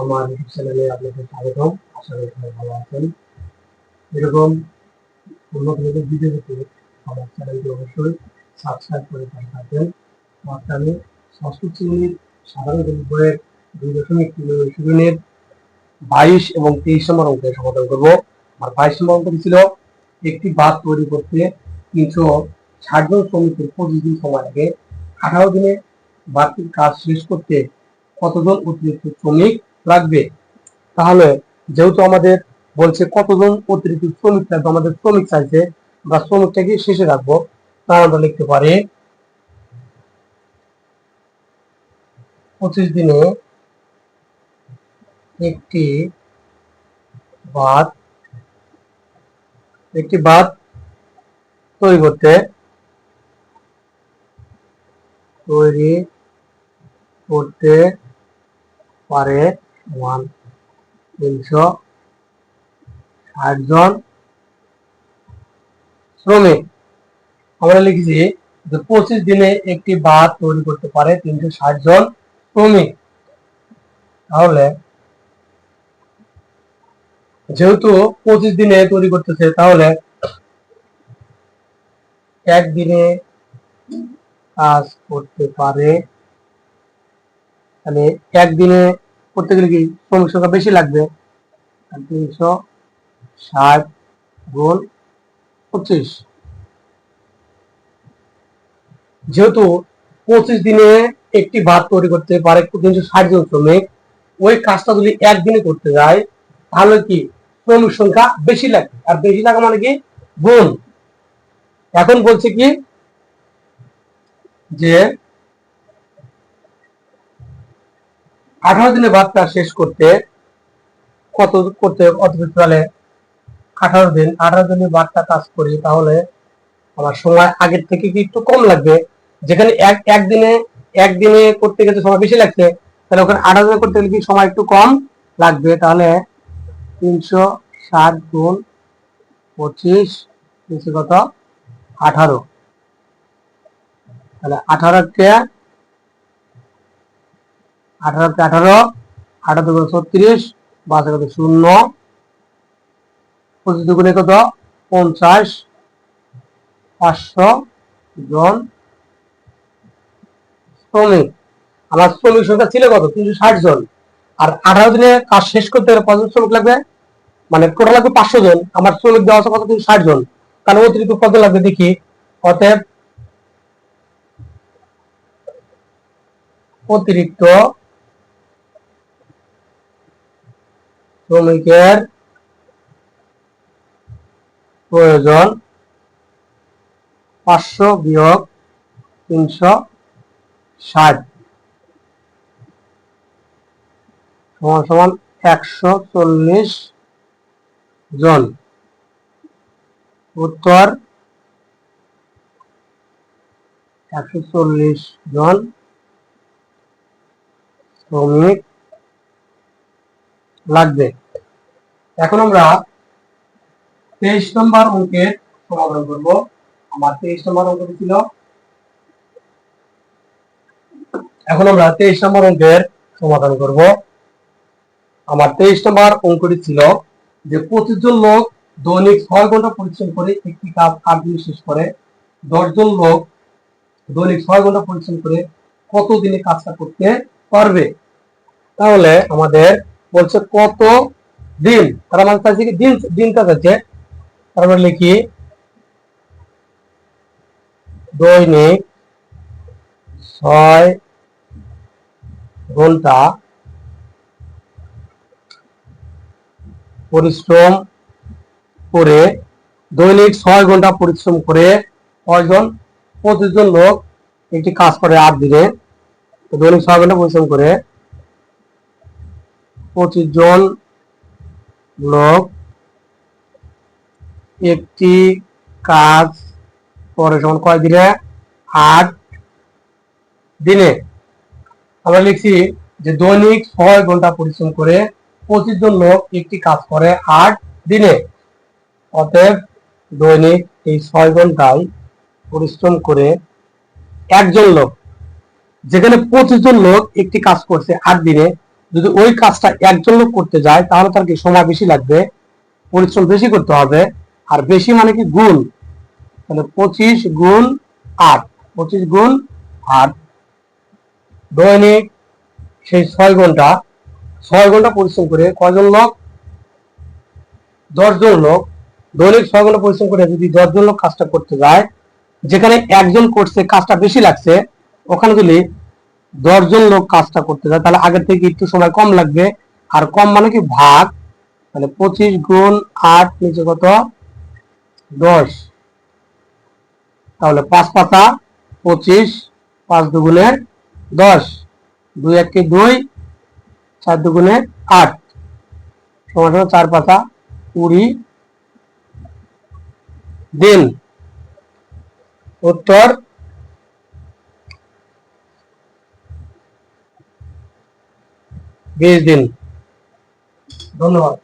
আমার ইউটিউব চ্যানেলে আপনাদের স্বাগতম। আশা করি সবাই ভালো আছেন। এরকম উন্নত নতুন ভিডিও পেতে আমার চ্যানেলটি অবশ্যই সাবস্ক্রাইব করে পাশে থাকবেন। আমি ষষ্ঠ শ্রেণির সাধারণ বইয়ের দুই দশমিক অনুশীলনের বাইশ এবং তেইশ নম্বর অঙ্কের সমাধান করব। আর বাইশ নম্বর অঙ্কটি ছিল একটি বাঁধ তৈরি করতে তিনশো ষাট জন শ্রমিকের পঁচিশ দিন সময় লাগে। আঠারো দিনে বাড়তির কাজ শেষ করতে কতজন অতিরিক্ত শ্রমিক লাগবে? তাহলে যেহেতু আমাদের বলছে কতজন অতিরিক্ত শ্রমিক লাগবে, আমাদের শ্রমিক চাইছে বা শ্রমিকটাকে শেষে রাখব। তাহলে আমরা লিখতে পারি, পঁচিশ দিনে একটি বাদ একটি বাদ তৈরি করতে তৈরি করতে পারে ওয়ান তিনশো ষাট জন শ্রমিক। আমরা লিখেছি যে পঁচিশ দিনে একটি বাঁধ তৈরি করতে পারে তিনশো ষাট জন শ্রমিক। তাহলে যেহেতু পঁচিশ দিনে তৈরি করতেছে, তাহলে একদিনে কাজ করতে পারে। মানে একদিনে করতে গেলে কি শ্রমিক সংখ্যা বেশি লাগবে? তিনশো ষাট গুণ পঁচিশ। যেহেতু পঁচিশ দিনে একটি ভাত তৈরি করতে পারে তিনশো ষাট জন শ্রমিক, ওই কাজটা যদি একদিনে করতে যায়, তাহলে কি শ্রমিক সংখ্যা বেশি লাগবে? আর বেশি লাগা মানে কি? গুণ। এখন বলছে কি? যে আঠারো দিনে ভাতটা শেষ করতে কত করতে অতিরিক্ত তাহলে আঠারো দিন, আঠারো দিনে ভাতটা কাজ করি, তাহলে আমার সময় আগের থেকে কি একটু কম লাগবে? যেখানে এক, একদিনে একদিনে করতে গেলে সময় বেশি লাগছে, তাহলে ওখানে আঠারো দিনে করতে গেলে কি সময় একটু কম লাগবে? তাহলে তিনশো ষাট গুণ পঁচিশ, তিনশো কত? আঠারো। তাহলে আঠারোকে আঠারো আঠারো দুগুণ ছত্রিশ বাসে কত শূন্য, পঁচিশ দুগুণে কত? পঞ্চাশ, পাঁচশো জন শ্রমিক। আমার শ্রমিক সংখ্যা ছিল কত? তিনশো ষাট জন। আর আঠারো দিনে কাজ শেষ করতে গেলে কতজন শ্রমিক লাগবে? মানে টোটাল লাগবে পাঁচশো জন। আমার শ্রমিক দেওয়া আছে কত? তিনশো ষাট জন। তাহলে অতিরিক্ত কত লাগবে দেখি? অতএব অতিরিক্ত শ্রমিকের প্রয়োজন পাঁচশো বিয়োগ তিনশো ষাট। সমান সমান একশো চল্লিশ জন। উত্তর, একশো চল্লিশ জন শ্রমিক লাগবে। এখন আমরা তেইশ নম্বর অঙ্কের সমাধান করব। আমার তেইশ নম্বর অঙ্ক ছিল? এখন আমরা তেইশ নম্বর অঙ্কের সমাধান করব। আমার তেইশ নম্বর অঙ্কটি ছিল যে পঁচিশ জন লোক দৈনিক ছয় ঘণ্টা পরিশ্রম করে একটি কাজ আট দিন শেষ করে। দশজন লোক দৈনিক ছয় ঘণ্টা পরিশ্রম করে কত দিনে কাজটা করতে পারবে? তাহলে আমাদের বলছে কত দিন, তার মানে চাইছে কি দিন দিনটা চাইছে তারপর লিখি দৈনিক ছয় ঘণ্টা পরিশ্রম করে, দৈনিক ছয় ঘণ্টা পরিশ্রম করে কয়জন? পঁচিশ জন লোক একটি কাজ করে আট দিনে। দৈনিক ছয় ঘণ্টা পরিশ্রম করে পঁচিশ জন লোক একটি কাজ করে সমান কয় দিনে? আট দিনে। আমরা লিখছি যে দৈনিক ছয় ঘণ্টা পরিশ্রম করে পঁচিশ জন লোক একটি কাজ করে আট দিনে। অতএব দৈনিক এই ছয় ঘন্টায় পরিশ্রম করে একজন লোক, যেখানে পঁচিশ জন লোক একটি কাজ করছে আট দিনে যদি ওই কাজটা একজন লোক করতে যায়, তাহলে তার কি সময় বেশি লাগবে? পরিশ্রম বেশি করতে হবে। আর বেশি মানে কি গুণ? তাহলে পঁচিশ গুণ আট। পঁচিশ গুণ আট। দৈনিক সেই ছয় ঘণ্টা। ছয় ঘণ্টা পরিশ্রম করে কয়জন লোক? দশজন লোক। দৈনিক ছয় ঘণ্টা পরিশ্রম করে যদি দশজন লোক কাজটা করতে যায়, যেখানে একজন করছে, কাজটা বেশি লাগছে, ওখানে যদি দশজন লোক কাজটা করতে যায় তাহলে আগের থেকে একটু সময় কম লাগবে। আর কম মানে কি? ভাগ। তাহলে পঁচিশ গুণ আট নিচে কত? দশ। তাহলে পাঁচ পাতা পঁচিশ, পাঁচ দুগুণে দশ। দুই একে দুই, চার দুগুণে আট। সমান চার পাতা কুড়ি। দিন। উত্তর বিশ দিন। ধন্যবাদ।